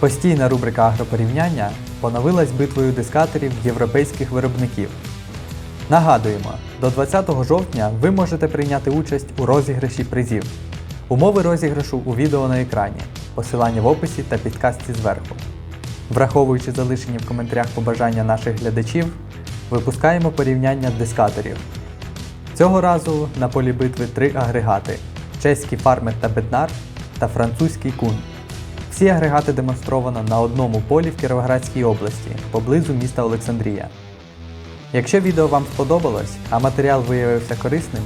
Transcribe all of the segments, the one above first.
Постійна рубрика агропорівняння поновилась битвою дискаторів європейських виробників. Нагадуємо, до 20 жовтня ви можете прийняти участь у розіграші призів. Умови розіграшу у відео на екрані, посилання в описі та підказці зверху. Враховуючи залишені в коментарях побажання наших глядачів, випускаємо порівняння дискаторів. Цього разу на полі битви три агрегати: чеський фармер та беднар та французький кун. Всі агрегати демонстровано на одному полі в Кіровоградській області, поблизу міста Олександрія. Якщо відео вам сподобалось, а матеріал виявився корисним,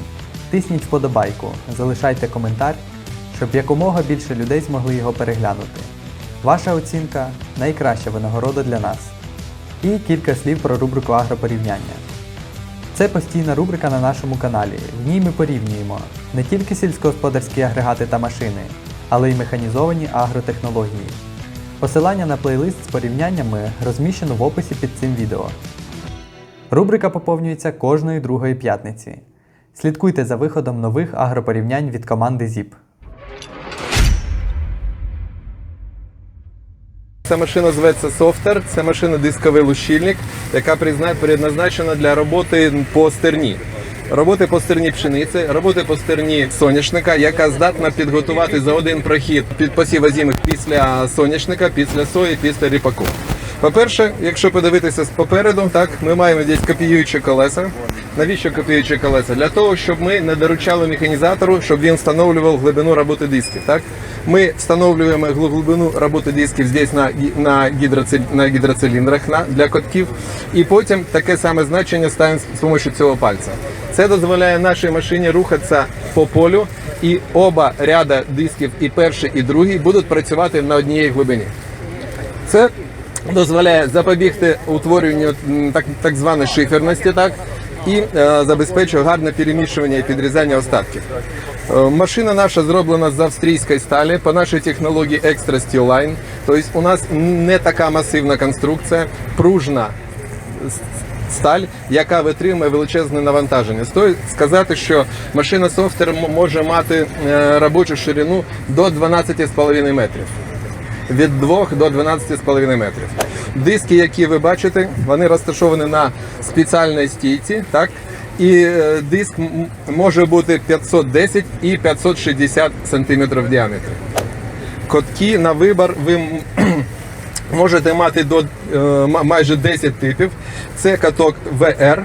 тисніть вподобайку, залишайте коментар, щоб якомога більше людей змогли його переглянути. Ваша оцінка найкраща винагорода для нас. І кілька слів про рубрику агропорівняння. Це постійна рубрика на нашому каналі. В ній ми порівнюємо не тільки сільськогосподарські агрегати та машини, але й механізовані агротехнології. Посилання на плейлист з порівняннями розміщено в описі під цим відео. Рубрика поповнюється кожної другої п'ятниці. Слідкуйте за виходом нових агропорівнянь від команди ZIP. Ця машина зветься Софтер, це машина дисковий лущильник, яка призна- предназначена для роботи по стерні. Роботи по стерні пшениці, роботи по стерні соняшника, яка здатна підготувати за один прохід під посів озимих після соняшника, після сої, після ріпаку. По-перше, якщо подивитися попереду, так ми маємо десь копіюючі колеса. Навіщо копіюючі колеса? Для того, щоб ми не доручали механізатору, щоб він встановлював глибину роботи дисків. Так? Ми встановлюємо гл- глибину роботи дисків здесь на, на, гідроци- на гідроциліндрах на, для котків, і потім таке саме значення ставимо з допомогою цього пальця. Це дозволяє нашій машині рухатися по полю, і оба ряда дисків, і перший, і другий, будуть працювати на одній глибині. Це дозволяє запобігти утворенню так, так званої шиферності, так і е, забезпечує гарне перемішування і підрізання остатків. Е, машина наша зроблена з австрійської сталі по нашій технології Extra Steel Line. Тобто у нас не така масивна конструкція, пружна сталь, яка витримує величезне навантаження. Стоїть сказати, що машина софтер може мати е, робочу ширину до 12,5 метрів від 2 до 12,5 метрів. Диски, які ви бачите, вони розташовані на спеціальній стійці, так? І е, диск може бути 510 і 560 сантиметрів в діаметрі. Котки на вибір ви можете мати до е, майже 10 типів. Це каток VR,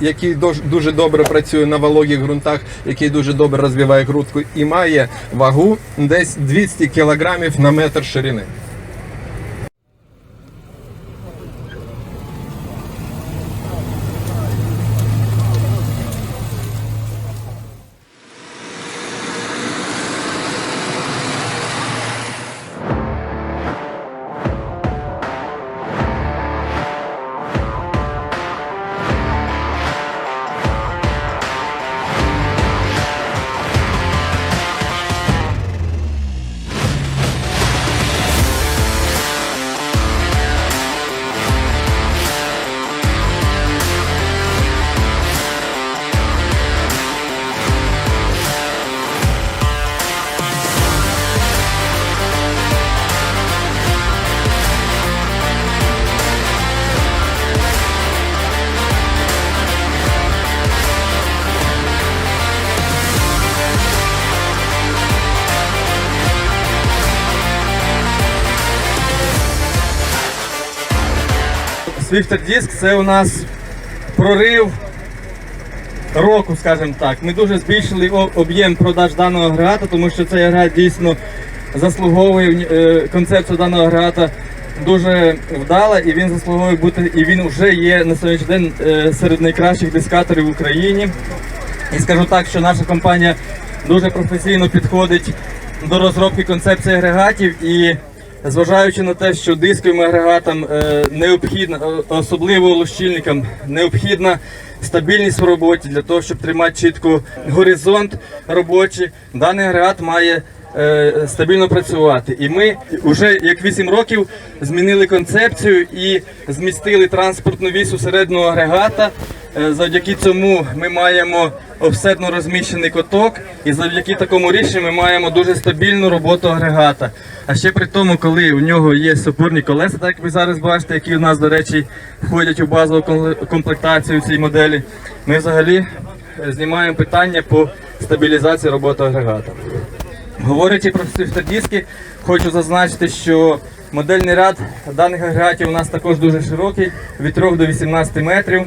який дуже добре працює на вологих ґрунтах, який дуже добре розвиває грудку і має вагу десь 200 кілограмів на метр ширини. Swifter Disc це у нас прорив року, скажімо так. Ми дуже збільшили об'єм продаж даного агрегата, тому що цей агрегат дійсно заслуговує е, концепція даного агрегата дуже вдала і він заслуговує бути, і він вже є на сьогоднішній день е, серед найкращих дискаторів в Україні. І скажу так, що наша компанія дуже професійно підходить до розробки концепції агрегатів і зважаючи на те, що дисковим агрегатам е, необхідна, особливо лущильникам, необхідна стабільність в роботі для того, щоб тримати чітко горизонт робочий, даний агрегат має е, стабільно працювати. І ми вже як 8 років змінили концепцію і змістили транспортну вісь середнього агрегата Е, Завдяки цьому ми маємо офсетно розміщений коток, і завдяки такому рішенню ми маємо дуже стабільну роботу агрегата. А ще при тому, коли у нього є опорні колеса, так як ви зараз бачите, які у нас, до речі, входять у базову ком- комплектацію цієї моделі, ми взагалі е, знімаємо питання по стабілізації роботи агрегата. Говорячи про свіфтодиски, хочу зазначити, що модельний ряд даних агрегатів у нас також дуже широкий, від 3 до 18 метрів.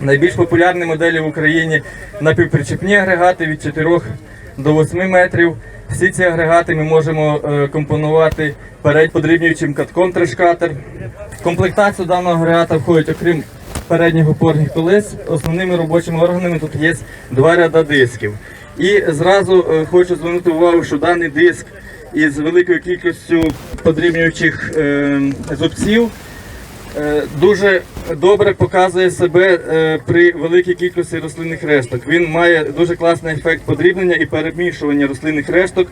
Найбільш популярні моделі в Україні напівпричепні агрегати від 4 до 8 метрів. Всі ці агрегати ми можемо е, компонувати перед подрібнюючим катком трешкатер. В комплектацію даного агрегата входить, окрім передніх опорних колес, основними робочими органами тут є два ряда дисків. І зразу е, хочу звернути увагу, що даний диск із великою кількістю подрібнюючих е, зубців е, дуже добре показує себе при великій кількості рослинних решток. Він має дуже класний ефект подрібнення і перемішування рослинних решток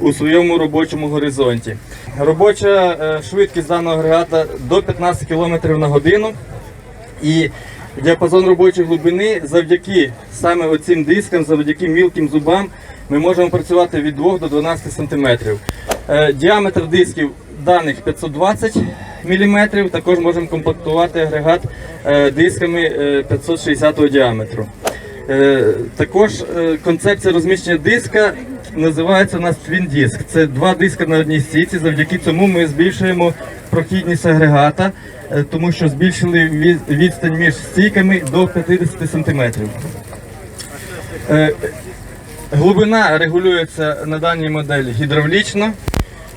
у, своєму робочому горизонті. Робоча швидкість даного агрегата до 15 км на годину. І діапазон робочої глибини завдяки саме оцим дискам, завдяки мілким зубам, ми можемо працювати від 2 до 12 см. Е, Діаметр дисків даних 520 мм, також можемо комплектувати агрегат е, дисками е, 560 діаметру. Е, Також е, концепція розміщення диска називається у нас Twin Disk. Це два диска на одній стійці. Завдяки цьому ми збільшуємо прохідність агрегата, е, тому що збільшили відстань між стійками до 50 см. Е, Глибина регулюється на даній моделі гідравлічно,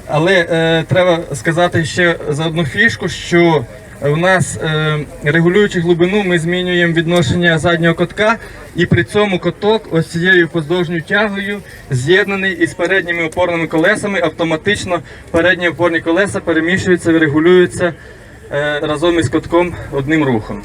але е, треба сказати ще за одну фішку, що у нас е, регулюючи глибину, ми змінюємо відношення заднього котка, і при цьому коток ось цією поздовжньою тягою з'єднаний із передніми опорними колесами. Автоматично передні опорні колеса переміщуються і регулюються е, разом із котком одним рухом.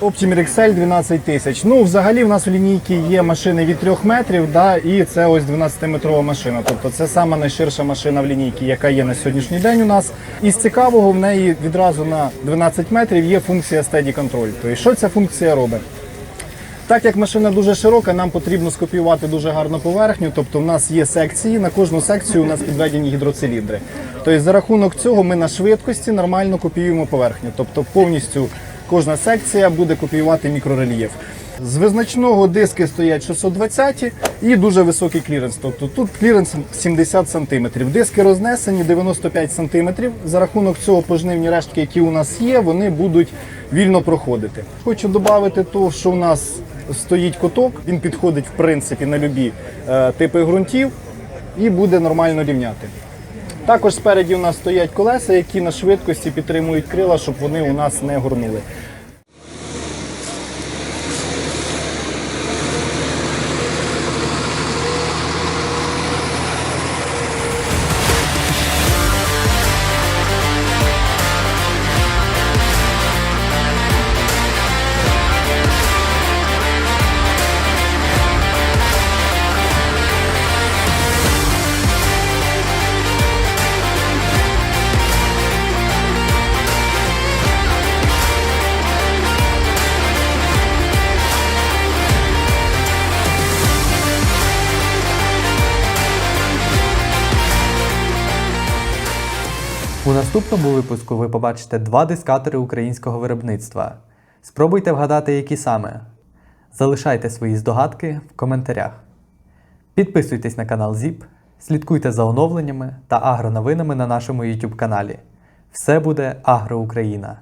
Optimer XL 12 тисяч. Ну, взагалі, в нас в лінійці є машини від 3 метрів, да, і це ось 12-метрова машина. Тобто це сама найширша машина в лінійці, яка є на сьогоднішній день у нас. І з цікавого в неї відразу на 12 метрів є функція Steady Control. Тобто, що ця функція робить? Так як машина дуже широка, нам потрібно скопіювати дуже гарну поверхню. Тобто, в нас є секції, на кожну секцію у нас підведені гідроциліндри. Тобто, за рахунок цього ми на швидкості нормально копіюємо поверхню. Тобто, повністю кожна секція буде копіювати мікрорельєф. З визначного диски стоять 620 і дуже високий кліренс. Тобто тут кліренс 70 см. Диски рознесені 95 см. За рахунок цього пожнивні рештки, які у нас є, вони будуть вільно проходити. Хочу додати то, що у нас стоїть коток, він підходить в принципі на любі е, типи ґрунтів і буде нормально рівняти. Також спереді у нас стоять колеса, які на швидкості підтримують крила, щоб вони у нас не горнули. У наступному випуску ви побачите два дискатори українського виробництва. Спробуйте вгадати, які саме. Залишайте свої здогадки в коментарях. Підписуйтесь на канал ZIP, слідкуйте за оновленнями та агроновинами на нашому YouTube каналі. Все буде Агро Україна!